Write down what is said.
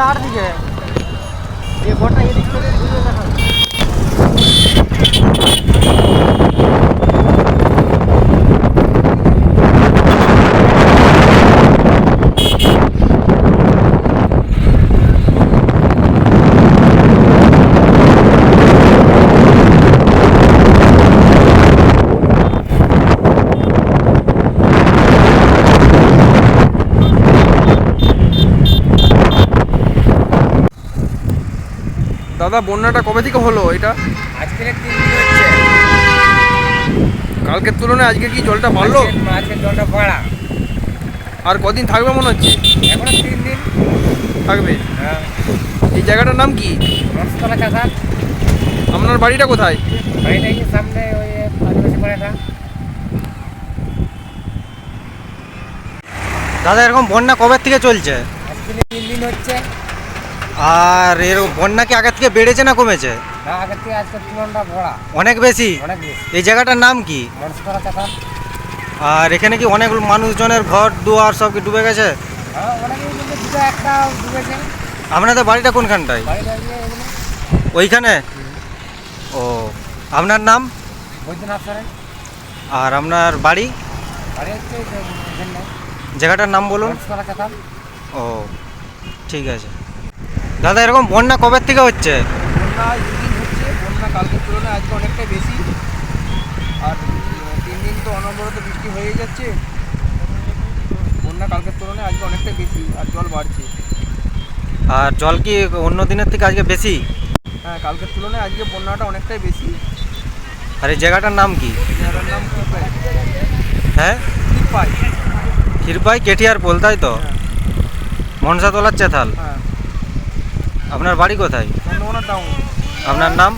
আর দিকে এই বোটটা এদিক থেকে ঘুরে দেখা দাদা বন্যাটা কবে থেকে হলো এটা? আজকের তিন দিন হচ্ছে। কালকের তুলনায় আজকে কি জলটা বাড়লো? আজকে- আজকের জলটা বাড়া। আর কদিন থাকবে মনে হচ্ছে? এখনও তিন দিন। থাকবে? হ্যাঁ। এই জায়গাটার নাম কি? মনস্তলা চাষা। আপনার বাড়িটা কোথায়? বাড়িটা এই সামনে ওই আদিবাসী পাড়াটা। দাদা এরকম বন্যা কবে থেকে চলছে? আজকে তিন দিন হচ্ছে। আর এর বন্যা কি আগের থেকে বেড়েছে না কমেছে? না আগের থেকে আজকের তুলনাটা ভরা অনেক বেশি? অনেক বেশি। এই জায়গাটার নাম কি? আর এখানে কি অনেক মানুষজনের ঘর দুয়ার সব কি ডুবে গেছে? হ্যাঁ আপনাদের বাড়িটা কোনখানটায়? ওইখানে? ও আপনার নাম? আর আপনার বাড়ি? জায়গাটার নাম বলুন। ও ঠিক আছে। দাদা এরকম বন্যা কবে থেকে হচ্ছে? বন্যা দুদিন হচ্ছে বন্যা কালকের তুলনায় আজকে অনেকটাই বেশি। আর তিন দিন তো অনবরত বৃষ্টি হয়ে যাচ্ছে। বন্যা কালকের তুলনায় আজকে অনেকটাই বেশি আর জল বাড়ছে। আর জল কি অন্য দিনের থেকে আজকে বেশি? হ্যাঁ কালকের তুলনায় আজকে বন্যাটা অনেকটাই বেশি। আর এই জায়গাটার নাম কি? জায়গাটার নাম কিপাই হ্যাঁ? কিপাই ক্ষীরপাই কেটিয়ার পোল তাই তো? হ্যাঁ। মনসাতলার চেথাল। হ্যাঁ। আপনার বাড়ি কোথায়? আপনার নাম?